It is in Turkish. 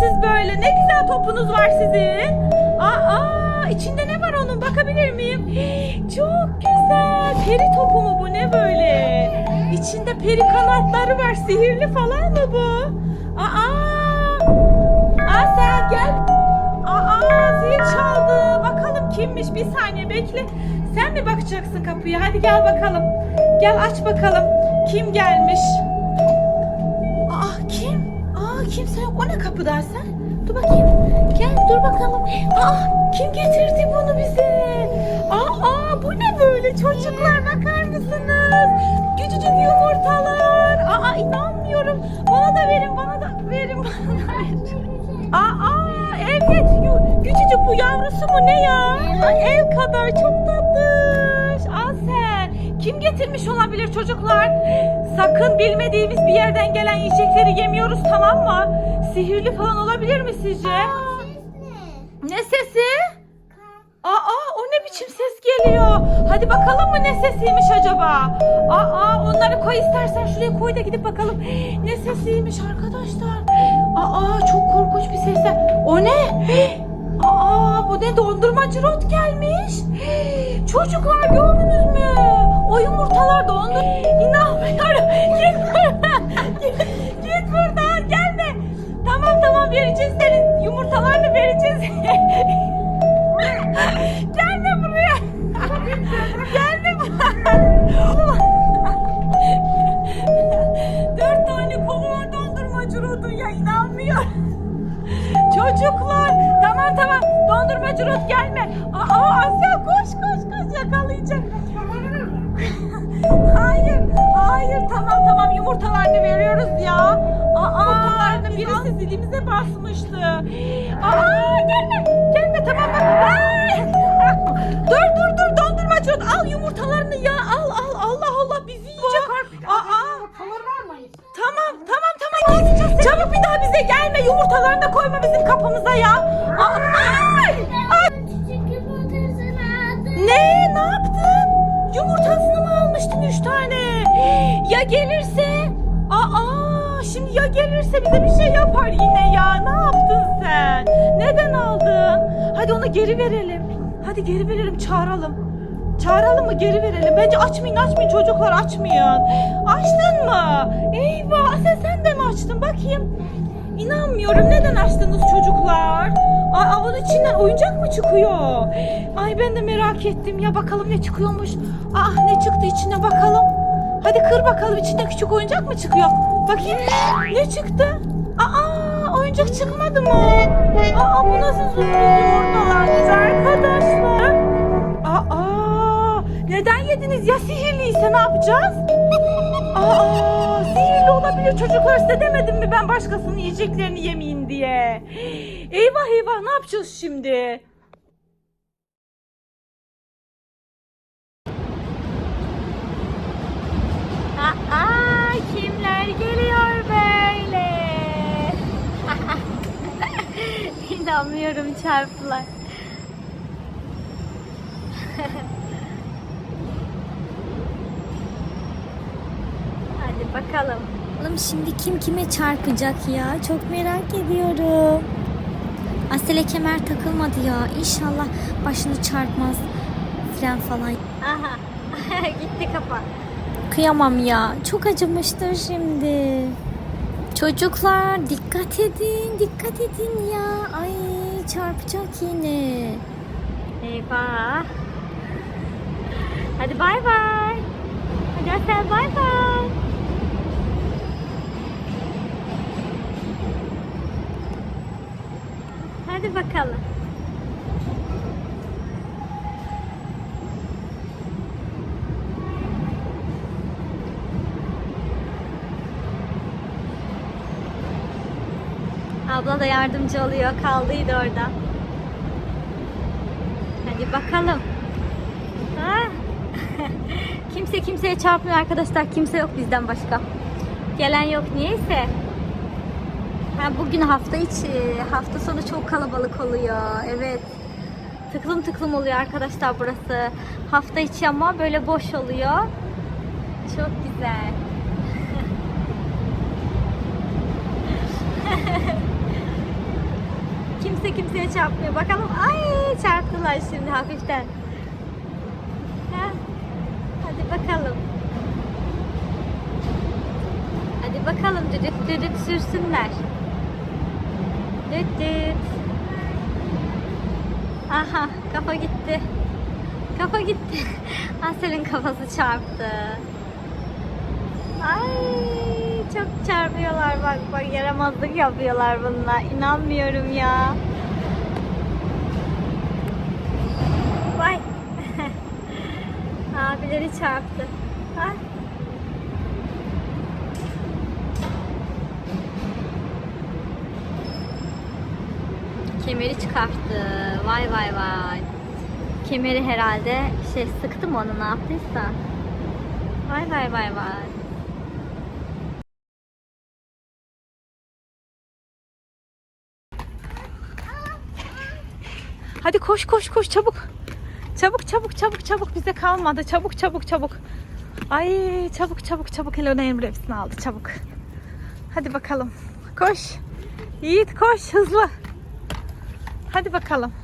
siz böyle? Ne güzel topunuz var sizin. Aa, içinde ne var onun? Bakabilir miyim? Çok güzel. Peri topu mu bu? Ne böyle? İçinde peri kanatları var. Sihirli falan mı bu? Aa! Asel gel. Aa, zil çaldı. Bakalım kimmiş? Bir saniye bekle. Sen mi bakacaksın kapıya? Hadi gel bakalım. Gel aç bakalım. Kim gelmiş? Kimse yok. O ne kapıda sen? Dur bakayım. Gel dur bakalım. Aa kim getirdi bunu bize? Aa, aa bu ne böyle çocuklar bakar mısınız? Küçücük yumurtalar. Aa inanmıyorum. Bana da verin bana da verin bana da verin. Aa evet yu- küçücük bu yavrusu mu ne ya? Ay el kadar çok tatlış. Kim getirmiş olabilir çocuklar? Sakın bilmediğimiz bir yerden gelen yiyecekleri yemiyoruz tamam mı? Sihirli falan olabilir mi sizce? Ne sesi? Aa o ne biçim ses geliyor? Hadi bakalım mı ne sesiymiş acaba? Aa onları koy istersen şuraya koy da gidip bakalım. Ne sesiymiş arkadaşlar? Aa çok korkunç bir ses. O ne? Aa bu ne dondurmacı rot gelmiş. Çocuklar gördünüz mü? O yumurtalar dondu. İnanmıyorum. Git buradan. Git, buradan gelme. Tamam tamam vereceğiz senin yumurtalarını vereceğiz. Gelme buraya. Gelme buraya. Dört tane var dondurmacı rodun ya inanmıyorum. Çocuklar tamam tamam dondurmacı rod gelme. Aa Asya koş koş koş yakalayacak. Hayır hayır tamam tamam yumurtalarını veriyoruz ya. Aa yumurtalarını birisi zilimize basmıştı. Aa gelme gelme tamam bak. Ay! dur dur dur dondurmacı rod al yumurtalarını ya al al Allah Allah bizi yiyecek. Aa Tamam tamam tamam gideceğiz. Çabuk bir daha bize gelme yumurtalarını da koyma bizim kapımıza ya. Aa, ay! Ay! Ne? Ne yaptın? Yumurtasını mı almıştın üç tane? Ya gelirse? Aa, şimdi ya gelirse bize bir şey yapar yine ya. Ne yaptın sen? Neden aldın? Hadi onu geri verelim. Hadi geri verelim çağıralım. Çağıralım mı geri verelim. Bence açmayın açmayın çocuklar açmayın. Açtın mı? Eyvah sen, sen de mi açtın bakayım. İnanmıyorum neden açtınız çocuklar? Aa, bunun içinden oyuncak mı çıkıyor? Ay ben de merak ettim ya bakalım ne çıkıyormuş. Ah ne çıktı içine bakalım. Hadi kır bakalım içinde küçük oyuncak mı çıkıyor? Bakayım ne çıktı? Aa oyuncak çıkmadı mı? Aa bu nasıl sürpriz yumurtalarmış arkadaşlar? Aa neden yediniz ya sihirliyse ne yapacağız? Aa sihirli olabilir çocuklar size demedim mi ben başkasının yiyeceklerini yemeyin diye. Eyvah eyvah ne yapacağız şimdi? Aa, kimler geliyor böyle? İnanmıyorum çarptılar. Hadi bakalım. Bakalım şimdi kim kime çarpacak ya? Çok merak ediyorum. Asele kemer takılmadı ya. İnşallah başını çarpmaz. Fren falan. Aha. Gitti kafa. Kıyamam ya. Çok acımıştır şimdi. Çocuklar dikkat edin. Dikkat edin ya. Ay çarpacak yine. Eyvah. Hadi bay bay. Hadi Asel bay bay. Hadi bakalım. Abla da yardımcı oluyor. Kaldıydı orada. Hadi bakalım. Ha? Kimse kimseye çarpmıyor arkadaşlar. Kimse yok bizden başka. Gelen yok niyeyse. Ha, bugün hafta içi. Hafta sonu çok kalabalık oluyor. Evet. Tıklım tıklım oluyor arkadaşlar burası. Hafta içi ama böyle boş oluyor. Çok güzel. kimse kimseye çarpmıyor. Bakalım ay çarptılar şimdi hafiften. Ha? Hadi bakalım. Hadi bakalım düdük düdük sürsünler. Düt düt. Aha kafa gitti. Kafa gitti. Asel'in kafası çarptı. Ay çok çarpıyorlar bak bak yaramazlık yapıyorlar bunlar. İnanmıyorum ya. Vay. Abileri çarptı. Ay. Kemeri çıkarttı. Vay vay vay. Kemeri herhalde şey sıktı mı onu ne yaptıysa. Vay vay vay vay. Hadi koş koş koş çabuk. Çabuk çabuk çabuk çabuk bize kalmadı. Çabuk çabuk çabuk. Ay çabuk çabuk çabuk. Helena Emre hepsini aldı çabuk. Hadi bakalım. Koş. Yiğit koş hızlı. Hadi bakalım.